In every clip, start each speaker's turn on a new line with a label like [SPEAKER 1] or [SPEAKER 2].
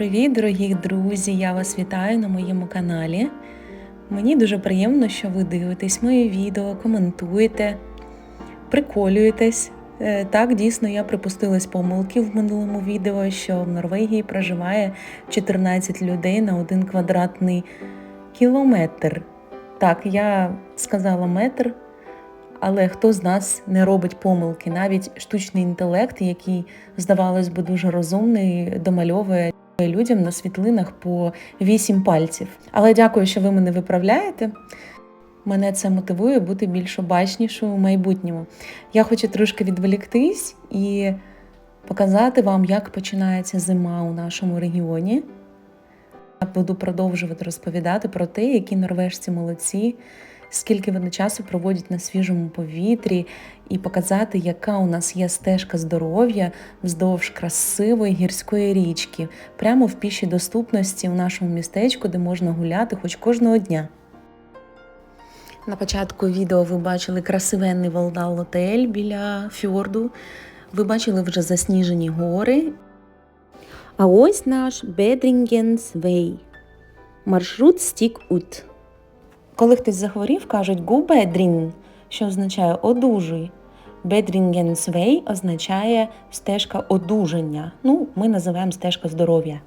[SPEAKER 1] Привіт, дорогі друзі! Я вас вітаю на моєму каналі. Мені дуже приємно, що ви дивитесь моє відео, коментуєте, приколюєтесь. Е, Так, дійсно, я припустилась помилки в минулому відео, що в Норвегії проживає 14 людей на один квадратний кілометр. Так, я сказала метр, але хто з нас не робить помилки? Навіть штучний інтелект, який, здавалось би, дуже розумний, домальовує людям на світлинах по 8 пальців. Але дякую, що ви мене виправляєте. Мене це мотивує бути більш обачнішою у майбутньому. Я хочу трошки відволіктись і показати вам, як починається зима у нашому регіоні. Я буду продовжувати розповідати про те, які норвежці молодці, скільки вони часу проводять на свіжому повітрі, і показати, яка у нас є стежка здоров'я вздовж красивої гірської річки, прямо в пішій доступності у нашому містечку, де можна гуляти хоч кожного дня. На початку відео ви бачили красивенний Валдал Отель біля фьорду. Ви бачили вже засніжені гори. А ось наш Бедрінгенс Вей. Маршрут стік ут. Коли хтось захворів, кажуть «Гу Бедрін», що означає одужуй. Бедрінгенс Вей означає стежка одужання. Ну, ми називаємо стежка здоров'я.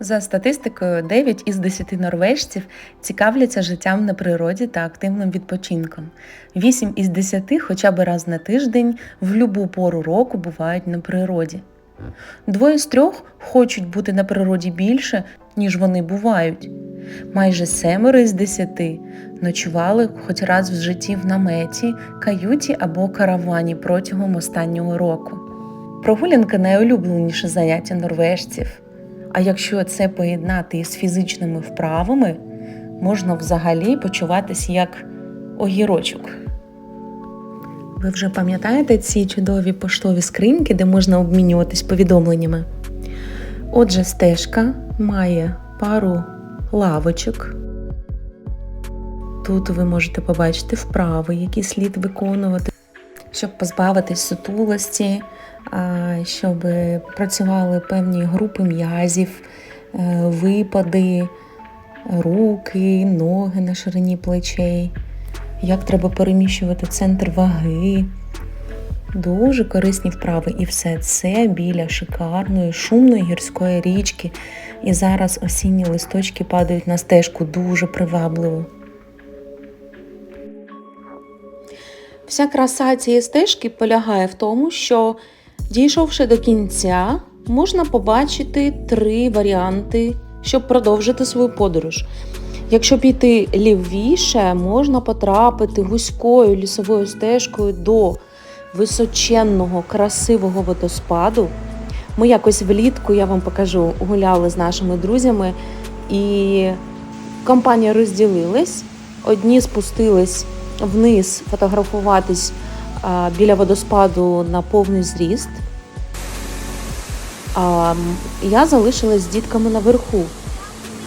[SPEAKER 1] За статистикою, 9 із 10 норвежців цікавляться життям на природі та активним відпочинком. 8 із 10 хоча б раз на тиждень в любу пору року бувають на природі. Двоє з трьох хочуть бути на природі більше, ніж вони бувають. Майже семеро із десяти ночували хоч раз в житті в наметі, каюті або каравані протягом останнього року. Прогулянка найулюбленіше заняття норвежців. А якщо це поєднати із фізичними вправами, можна взагалі почуватись як огірочок. Ви вже пам'ятаєте ці чудові поштові скриньки, де можна обмінюватись повідомленнями? Отже, стежка має пару лавочок. Тут ви можете побачити вправи, які слід виконувати, щоб позбавитись сутулості, щоб працювали певні групи м'язів, е, випади, руки, ноги на ширині плечей, як треба переміщувати центр ваги. Дуже корисні вправи, і все це біля шикарної шумної гірської річки. І зараз осінні листочки падають на стежку дуже привабливо. Вся краса цієї стежки полягає в тому, що, дійшовши до кінця, можна побачити три варіанти, щоб продовжити свою подорож. Якщо піти лівіше, можна потрапити вузькою лісовою стежкою до височенного, красивого водоспаду. Ми якось влітку, я вам покажу, гуляли з нашими друзями, і компанія розділилась. Одні спустились вниз фотографуватись біля водоспаду на повний зріст. А я залишилась з дітками наверху.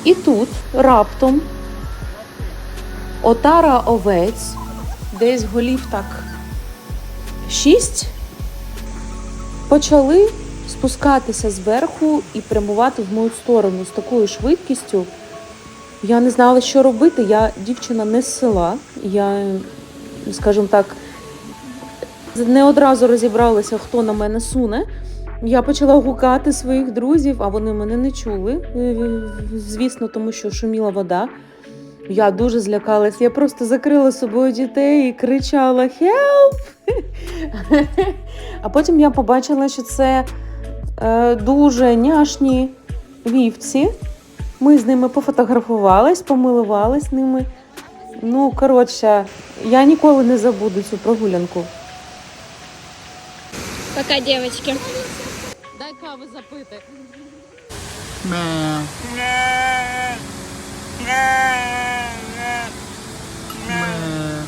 [SPEAKER 1] І тут раптом отара овець, десь голів так шість, почали спускатися зверху і прямувати в мою сторону з такою швидкістю. Я не знала, що робити. Я дівчина не з села. Я, скажімо так, не одразу розібралася, хто на мене суне. Я почала гукати своїх друзів, а вони мене не чули. е, Звісно, тому що шуміла вода. Я дуже злякалась. Я просто закрила собою дітей і кричала Help! А потім я побачила, що це е, дуже няшні вівці. Ми з ними пофотографувались, помилувались ними. Ну, коротше, я ніколи не забуду цю прогулянку.
[SPEAKER 2] Пока, девочки.
[SPEAKER 3] Ме. Ме.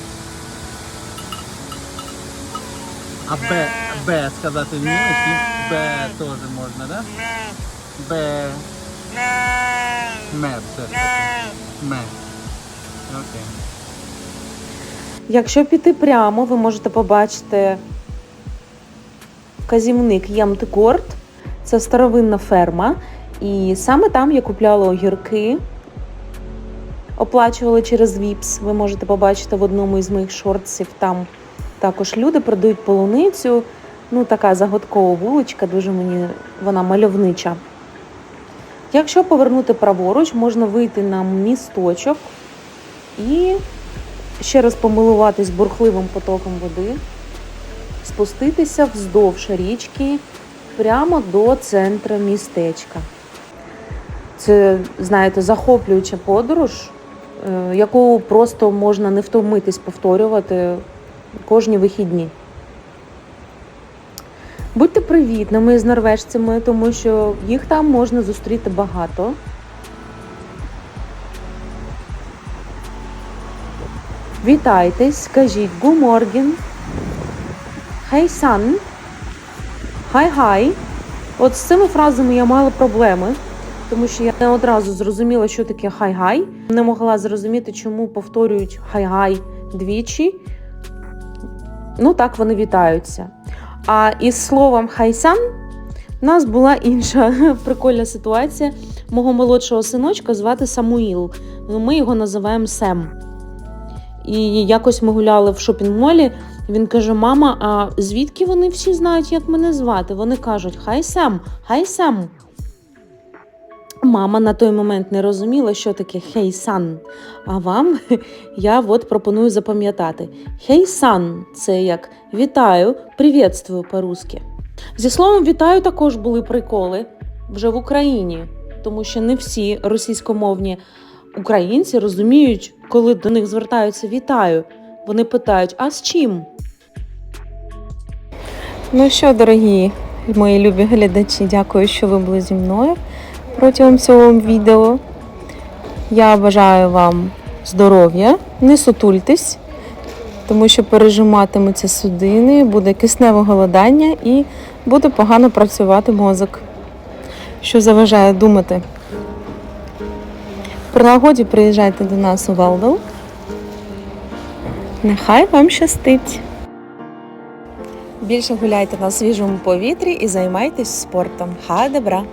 [SPEAKER 3] А Б, Б сказати вмієш? Ні? Б теж можна, да? Б. Ме все ж таки. Ме. Окей.
[SPEAKER 1] Якщо піти прямо, ви можете побачити вказівник Ємтикорт. Це старовинна ферма, і саме там я купляла огірки, оплачувала через Віпс. Ви можете побачити в одному із моїх шортсів. Там також люди продають полуницю. Ну, така загадкова вуличка, дуже мені вона мальовнича. Якщо повернути праворуч, можна вийти на місточок і ще раз помилуватись бурхливим потоком води, спуститися вздовж річки прямо до центру містечка. Це, знаєте, захоплююча подорож, е, яку просто можна не втомитись повторювати кожні вихідні. Будьте привітними з норвежцями, тому що їх там можна зустріти багато. Вітайтесь, скажіть «Гу морген», «Хей сан», «Хай-хай». От з цими фразами я мала проблеми, тому що я не одразу зрозуміла, що таке хай-гай. Не могла зрозуміти, чому повторюють хай-гай двічі. Ну, так вони вітаються. А із словом хайсан у нас була інша прикольна ситуація. Мого молодшого синочка звати Самуїл. Ми його називаємо Сем. І якось ми гуляли в шопінг-молі. Він каже: Мама, а звідки вони всі знають, як мене звати? Вони кажуть, хай Сем, хай Сем. Мама на той момент не розуміла, що таке хей-сан. А вам я от пропоную запам'ятати. Хей-сан це як вітаю, привітствую по-русски. Зі словом вітаю також були приколи вже в Україні, тому що не всі російськомовні українці розуміють, коли до них звертаються вітаю. Вони питають, а з чим? Ну що, дорогі мої любі глядачі, дякую, що ви були зі мною протягом цього відео. Я бажаю вам здоров'я, не сутультесь, тому що пережиматимуться судини, буде кисневе голодання і буде погано працювати мозок, що заважає думати. При нагоді приїжджайте до нас у Валду. Нехай вам щастить! Більше гуляйте на свіжому повітрі і займайтесь спортом. Ха, добра!